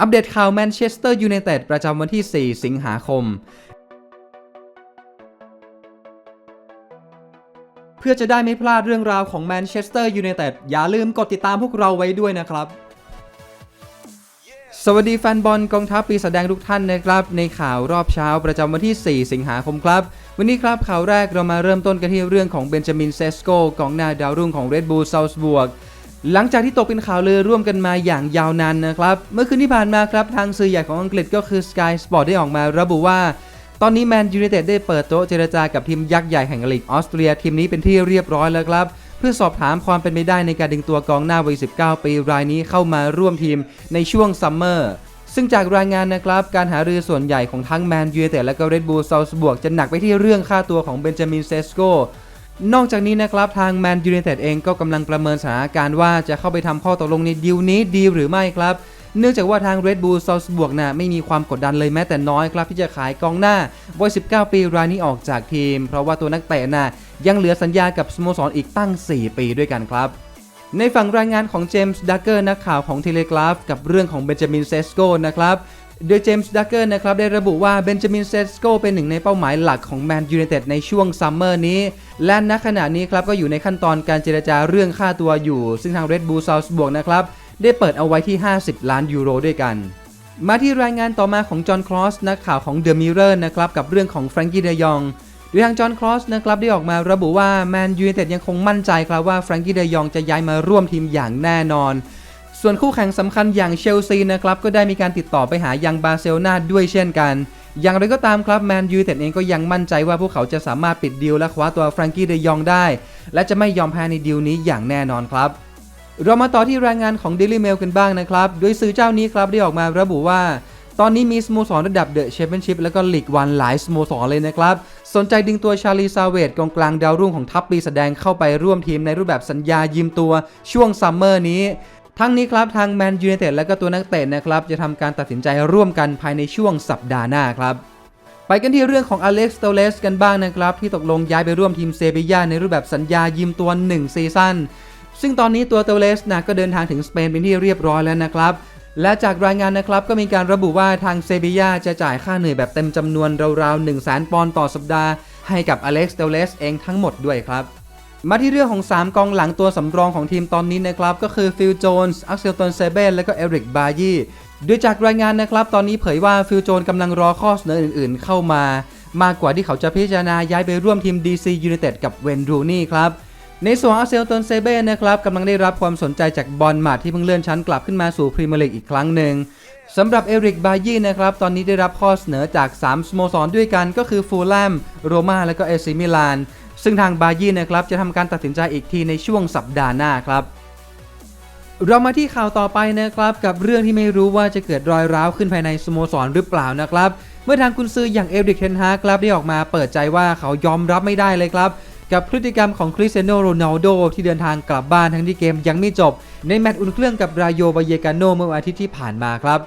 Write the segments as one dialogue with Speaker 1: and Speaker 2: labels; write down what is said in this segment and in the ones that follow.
Speaker 1: อัปเดตข่าวแมนเชสเตอร์ยูไนเต็ดประจำวันที่ 4 สิงหาคม เพื่อจะได้ไม่พลาดเรื่องราวของแมนเชสเตอร์ยูไนเต็ดอย่าลืมกดติดตามพวกเราไว้ด้วยนะครับสวัสดีแฟนบอลกองทัพปีแสดงทุกท่านนะครับ ในข่าวรอบเช้าประจำวันที่ 4 สิงหาคมครับ วันนี้ครับข่าวแรกเรามาเริ่มต้นกันที่เรื่องของเบนจามินเซสโกกองหน้าดาวรุ่งของ Red Bull Salzburg หลังจากที่ตกเป็นข่าวเลือร่วมกันมาอย่างยาวนานนะครับ เมื่อคืนที่ผ่านมาครับ ทางสื่อใหญ่ของอังกฤษก็คือ Sky Sport ได้ออกมาระบุว่า ตอนนี้แมนยู i นเต็ดได้เปิดโต๊ะเจรจากับทีมยักษ์ใหญ่แห่งลีกออสเตรียทีมนี้เป็นที่เรียบร้อยแล้วครับ เพื่อสอบถามความเป็นไปได้ในการดึงตัวกองหน้าวัย 19 ปีรายนี้เข้ามาร่วมทีมในช่วงซัมเมอร์ซึ่งจากรายงานนะครับ การหารือส่วนใหญ่ของทั้งแมนยู i นเต็ดและก็เรดบูลซาลส์บวกจะหนักไปที่เรื่องค่าตัวของเบนจามินเซสโก นอกจากนี้นะครับทางแมนยู i นเต็ดเองก็กำลังประเมินสถานการณ์ว่าจะเข้าไปทำข้อตกลงในดีลนี้ดีหรือไม่ครับ เนื่องจากว่าทาง Red Bull Salzburg น่ะไม่มีความกดดันเลยแม้แต่น้อยครับที่จะขายกองหน้าวัย 19 ปีรายนี้ออกจากทีม เพราะว่าตัวนักเตะน่ะยังเหลือสัญญากับสโมสรอีกตั้ง 4 ปีด้วยกันครับในฝั่งรายงานของเจมส์ดักเกอร์นักข่าวของเทเลกราฟกับเรื่องของเบนจามินเซสโกนะครับ โดยเจมส์ดักเกอร์นะครับได้ระบุว่าเบนจามินเซสโกเป็นหนึ่งในเป้าหมายหลักของแมนยู i นเต็ดในช่วงซัมเมอร์นี้ และณขณะนี้ครับก็อยู่ในขั้นตอนการเจรจาเรื่องค่าตัวอยู่ ซึ่งทาง Red Bull Salzburg นะครับได้เปิดเอาไว้ที่ 50 ล้านยูโรด้วยกัน มาที่รายงานต่อมาของจอห์นคลอสนักข่าวของ The Mirror นะครับกับเรื่องของแฟรงกี้เดยองโดยทางจอห์นคลอสนะครับได้ออกมาระบุว่าแมนยูไนเต็ดยังคงมั่นใจครับว่าแฟรงกี้เดยองจะย้ายมาร่วมทีมอย่างแน่นอน ส่วนคู่แข่งสำคัญอย่างเชลซีนะครับก็ได้มีการติดต่อไปหายังบาร์เซโลนาด้วยเช่นกัน อย่างไรก็ตามครับแมนยูเต็ดเองก็ยังมั่นใจว่าพวกเขาจะสามารถปิดดีลและคว้าตัวแฟรงกี้เดยองได้ และจะไม่ยอมแพ้ในดีลนี้อย่างแน่นอนครับ เรามาต่อที่รายงานของ Daily Mail กันบ้างนะครับ โดยสื่อเจ้านี้ครับได้ออกมาระบุว่าตอนนี้มีสโมสรระดับเดอะแชมเปี้ยนชิพและก็ลีกวันหลายสโมสรเลยนะครับ สนใจดึงตัวชาลีซาเวตกองกลางดาวรุ่งของทัพปีแสดงเข้าไปร่วมทีมในรูปแบบสัญญายืมตัวช่วงซัมเมอร์นี้ ทั้งนี้ครับทางแมนยู i นเต็ดและก็ตัวนักเตะนะครับจะทำการตัดสินใจร่วมกันภายในช่วงสัปดาห์หน้าครับไปกันที่เรื่องของอเล็กซ์โตเลสกันบ้างนะครับ ที่ตกลงย้ายไปร่วมทีมเซบีย่าในรูปแบบสัญญายืมตัว 1 ซีซั่นซึ่งตอนนี้ตัวโตเลสนะก็เดินทางถึงสเปนเป็นที่เรียบร้อยแล้วนะครับ และจากรายงานนะครับก็มีการระบุว่าทางเซบีย่าจะจ่ายค่าเหนื่อยแบบเต็มจำนวนราวๆ1 0 0 0 0แปอนด์ต่อสัปดาห์ให้กับอเล็กซ์โตเลสเองทั้งหมดด้วยครับ มาที่เรื่องของ 3 กองหลังตัวสำรองของทีมตอนนี้นะครับ ก็คือฟิลโจนส์อักเซลตันเซเบนและก็เอริกบายีโดยจากรายงานนะครับ ตอนนี้เผยว่าฟิลโจนกำลังรอข้อเสนออื่นๆ เข้ามา มากกว่าที่เขาจะพิจารณาย้ายไปร่วมทีม DC United กับเวนรูนี่ครับในส่วนอาเซลตันเซเบ้นะครับกำลังได้รับความสนใจจากบอลมาดที่เพิ่งเลื่อนชั้นกลับขึ้นมาสู่พรีเมียร์ลีกอีกครั้งหนึ่งสำหรับเอริกบายีนะครับ ตอนนี้ได้รับข้อเสนอจาก 3 สโมสรด้วยกันก็คือฟูลแลม โรม่าและก็เอซิมิลาน ซึ่งทางบายีนะครับจะทำการตัดสินใจอีกทีในช่วงสัปดาห์หน้าครับ เรามาที่ข่าวต่อไปนะครับ กับเรื่องที่ไม่รู้ว่าจะเกิดรอยร้าวขึ้นภายในสโมสรหรือเปล่านะครับ เมื่อทางกุนซืออย่างเอริกเทนฮากครับได้ออกมาเปิดใจว่าเขายอมรับไม่ได้เลยครับกับพฤติกรรมของคริสเตียโนโรนัลโดที่เดินทางกลับบ้านทั้งที่เกมยังไม่จบ ในแมตช์อุ่นเครื่องกับรายโยบาเยกาโนเมื่อวันอาทิตย์ที่ผ่านมาครับ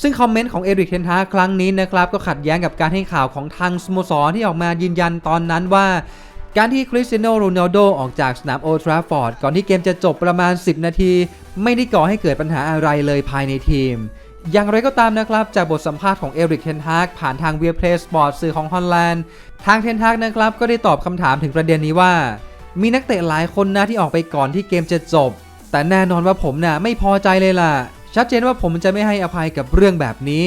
Speaker 1: ซึ่งคอมเมนต์ของเอริกเทนฮาครั้งนี้นะครับ ก็ขัดแย้งกับการให้ข่าวของทางสโมสรที่ออกมายืนยันตอนนั้นว่า การที่คริสเตียโนโรนัลโดออกจากสนามโอทราฟอร์ดก่อนที่เกมจะจบประมาณ 10 นาที ไม่ได้ก่อให้เกิดปัญหาอะไรเลยภายในทีม อย่างไรก็ตามนะครับ จากบทสัมภาษณ์ของเอริกเทนฮากผ่านทางเวียเพลสปอร์ตสื่อของฮอลแลนด์ ทางเทนฮากนะครับก็ได้ตอบคำถามถึงประเด็นนี้ว่า มีนักเตะหลายคนนะที่ออกไปก่อนที่เกมจะจบ แต่แน่นอนว่าผมน่ะไม่พอใจเลยล่ะชัดเจนว่าผมจะไม่ให้อภัยกับเรื่องแบบนี้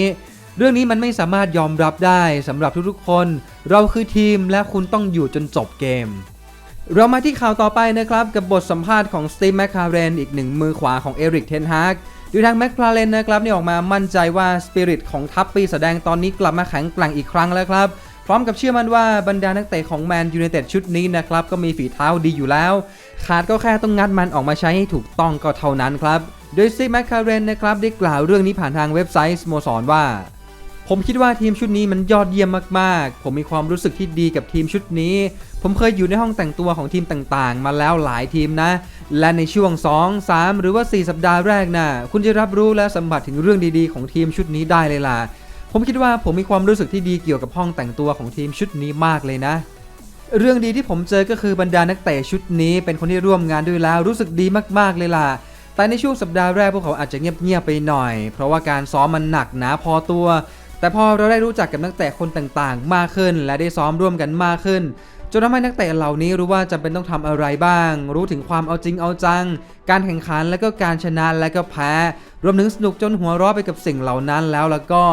Speaker 1: เรื่องนี้มันไม่สามารถยอมรับได้สำหรับทุกๆคน เราคือทีมและคุณต้องอยู่จนจบเกม เรามาที่ข่าวต่อไปนะครับ กับบทสัมภาษณ์ของสตีฟแมคคาเรนอีกหนึ่งมือขวาของเอริกเทนฮากโดยทางแมคคาเรนนะครับได้ออกมามั่นใจว่าสปิริตของทัพปีแสดงตอนนี้กลับมาแข็งแกร่งอีกครั้งแล้วครับ พร้อมกับเชื่อมั่นว่าบรรดานักเตะของแมนยูไนเต็ดชุดนี้นะครับ ก็มีฝีเท้าดีอยู่แล้ว ขาดก็แค่ต้องงัดมันออกมาใช้ให้ถูกต้องก็เท่านั้นครับโดยสตีแมคคาเรนนะครับได้กล่าวเรื่องนี้ผ่านทางเว็บไซต์สโมสรว่า ผมคิดว่าทีมชุดนี้มันยอดเยี่ยมมากๆ ผมมีความรู้สึกที่ดีกับทีมชุดนี้ ผมเคยอยู่ในห้องแต่งตัวของทีมต่างๆ มาแล้วหลายทีมนะ และในช่วง 2 3 หรือว่า 4 สัปดาห์แรกนะ่ะ คุณจะรับรู้และสัมผัสถึงเรื่องดีๆ ของทีมชุดนี้ได้เลยล่ะ ผมคิดว่าผมมีความรู้สึกที่ดีเกี่ยวกับห้องแต่งตัวของทีมชุดนี้มากเลยนะเรื่องดีที่ผมเจอก็คือบรรดานักเตะชุดนี้ เป็นคนที่ร่วมงานด้วยแล้วรู้สึกดีมากๆเลยล่ะ แต่ในช่วงสัปดาห์แรกพวกเขาอาจจะเงียบๆไปหน่อย เพราะว่าการซ้อมมันหนักหนาพอตัว แต่พอเราได้รู้จักกับนักเตะคนต่างๆ มากขึ้น และได้ซ้อมร่วมกันมากขึ้นจนทำให้นักเตะเหล่านี้รู้ว่าจำเป็นต้องทำอะไรบ้าง รู้ถึงความเอาจริงเอาจัง การแข่งขันและก็การชนะและก็แพ้ รวมถึงสนุกจนหัวเราะไปกับสิ่งเหล่านั้นแล้วแล้วก็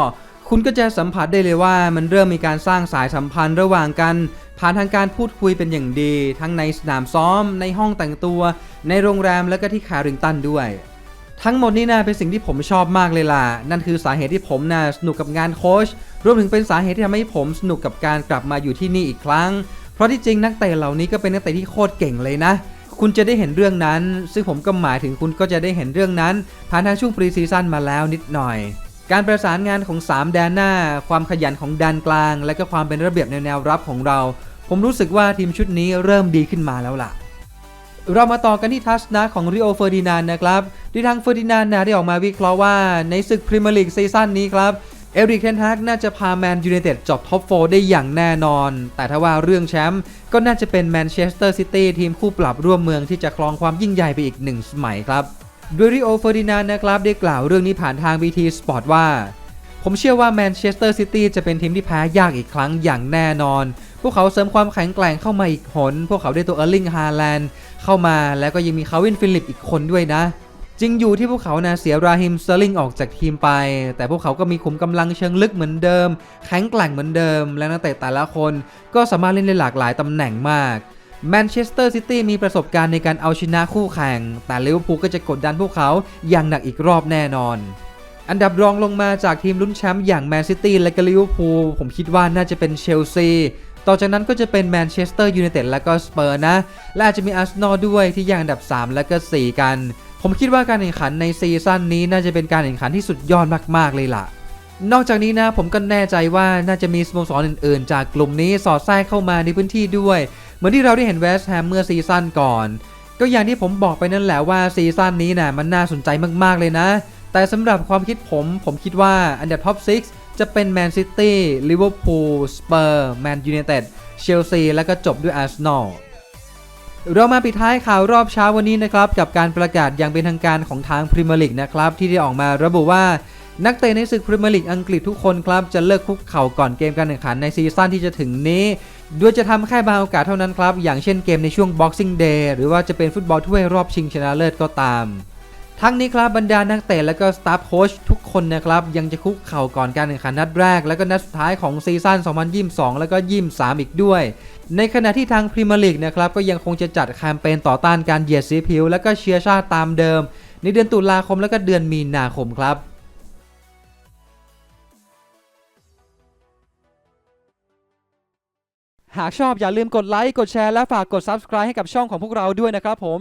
Speaker 1: คุณก็จะสัมผัสได้เลยว่ามันเริ่มมีการสร้างสายสัมพันธ์ระหว่างกัน ผ่านทางการพูดคุยเป็นอย่างดี ทั้งในสนามซ้อม ในห้องแต่งตัว ในโรงแรมและก็ที่คาริงตันด้วย ทั้งหมดนี้นะเป็นสิ่งที่ผมชอบมากเลยล่ะ นั่นคือสาเหตุที่ผมนะสนุกกับงานโค้ชรวมถึงเป็นสาเหตุที่ทำให้ผมสนุกกับการกลับมาอยู่ที่นี่อีกครั้ง เพราะที่จริงนักเตะเหล่านี้ก็เป็นนักเตะที่โคตรเก่งเลยนะ คุณจะได้เห็นเรื่องนั้น ซึ่งผมก็หมายถึงคุณก็จะได้เห็นเรื่องนั้น ผ่านทางช่วงปรีซีซั่นมาแล้วนิดหน่อย การประสานงานของ 3 แดนหน้า ความขยันของแดนกลาง และก็ความเป็นระเบียบในแนวรับของเรา ผมรู้สึกว่าทีมชุดนี้เริ่มดีขึ้นมาแล้วล่ะ เรามาต่อกันที่ทัศนะของริโอเฟอร์ดินานนะครับที่ทางเฟอร์ดินานนะได้ออกมาวิเคราะห์ว่าในศึกพรีเมียร์ลีกซีซั่นนี้ครับเอริกเทนฮากน่าจะพาแมนยูไนเต็ดจบท็อปโฟได้อย่างแน่นอน แต่ถ้าว่าเรื่องแชมป์ก็น่าจะเป็นแมนเชสเตอร์ซิตี้ทีมคู่ปรับร่วมเมืองที่จะครองความยิ่งใหญ่ไปอีกหนึ่งสมัยครับโดยริโอเฟอร์ดินานนะครับได้กล่าวเรื่องนี้ผ่านทาง BT Sport ว่า ผมเชื่อว่าแมนเชสเตอร์ซิตี้จะเป็นทีมที่แพ้ยากอีกครั้งอย่างแน่นอนพวกเขาเสริมความแข็งแกร่งเข้ามาอีกหน พวกเขาได้ตัวเออร์ลิงฮาแลนด์เข้ามาแล้วก็ยังมีคาวินฟิลิปอีกคนด้วยนะจริงอยู่ที่พวกเขานะเสียราฮิมสเตอร์ลิงออกจากทีมไป แต่พวกเขาก็มีขุมกำลังเชิงลึกเหมือนเดิม แข็งแกร่งเหมือนเดิม และนักเตะแต่ละคนก็สามารถเล่นได้หลากหลายตำแหน่งมากแมนเชสเตอร์ซิตี้มีประสบการณ์ในการเอาชนะคู่แข่ง แต่ลิเวอร์พูลก็จะกดดันพวกเขาอย่างหนักอีกรอบแน่นอน อันดับรองลงมาจากทีมลุ้นแชมป์อย่างแมนซิตี้และก็ลิเวอร์พูลผมคิดว่าน่าจะเป็นเชลซี ต่อจากนั้นก็จะเป็นแมนเชสเตอร์ยูไนเต็ดและก็สเปอร์นะ และอาจจะมีอาร์เซนอลด้วยที่ย่างอันดับ 3 และก็ 4 กัน ผมคิดว่าการแข่งขันในซีซั่นนี้น่าจะเป็นการแข่งขันที่สุดยอดมาก ๆ เลยล่ะ นอกจากนี้นะผมก็แน่ใจว่าน่าจะมีสโมสรอื่น ๆ จากกลุ่มนี้สอดแทรกเข้ามาในพื้นที่ด้วย เหมือนที่เราได้เห็นเวสต์แฮมเมื่อซีซั่นก่อน ก็อย่างที่ผมบอกไปนั่นแหละว่าซีซั่นนี้นะ่ะมันน่าสนใจมากๆเลยนะ แต่สำหรับความคิดผมผมคิดว่าอันดับท็อป6 จะเป็นแมนซิตี้ลิเวอร์พูลสเปอร์แมนยูไนเต็ดเชลซีแล้วก็จบด้วยอาร์เซนอลเรามาปิดท้ายข่าวรอบเช้าวันนี้นะครับ กับการประกาศอย่างเป็นทางการของทางพรีเมียร์ลีกนะครับ ที่ได้ออกมาระบุว่านักเตะในศึกพรีเมียร์ลีกอังกฤษทุกคนครับ จะเลิกคุกเข่าก่อนเกมการแข่งขันในซีซั่นที่จะถึงนี้ โดยจะทำแค่บางโอกาสเท่านั้นครับ อย่างเช่นเกมในช่วง Boxing Day หรือว่าจะเป็นฟุตบอลถ้วยรอบชิงชนะเลิศก็ตาม ทั้งนี้ครับบรรดานักเตะและก็สตาฟโค้ชทุกคนนะครับยังจะคุกเข่าก่อนการแข่งขันนัดแรก และก็นัดสุดท้ายของซีซั่น 2022 แล้วก็ 23 อีกด้วย ในขณะที่ทางพรีเมียร์ลีกนะครับก็ยังคงจะจัดแคมเปญต่อต้านการเหยียดสีผิว และก็เชียร์ชาติตามเดิม ในเดือนตุลาคมและก็เดือนมีนาคมครับหากชอบอย่าลืมกดไลค์ กดแชร์ และฝากกด Subscribe ให้กับช่องของพวกเราด้วยนะครับผม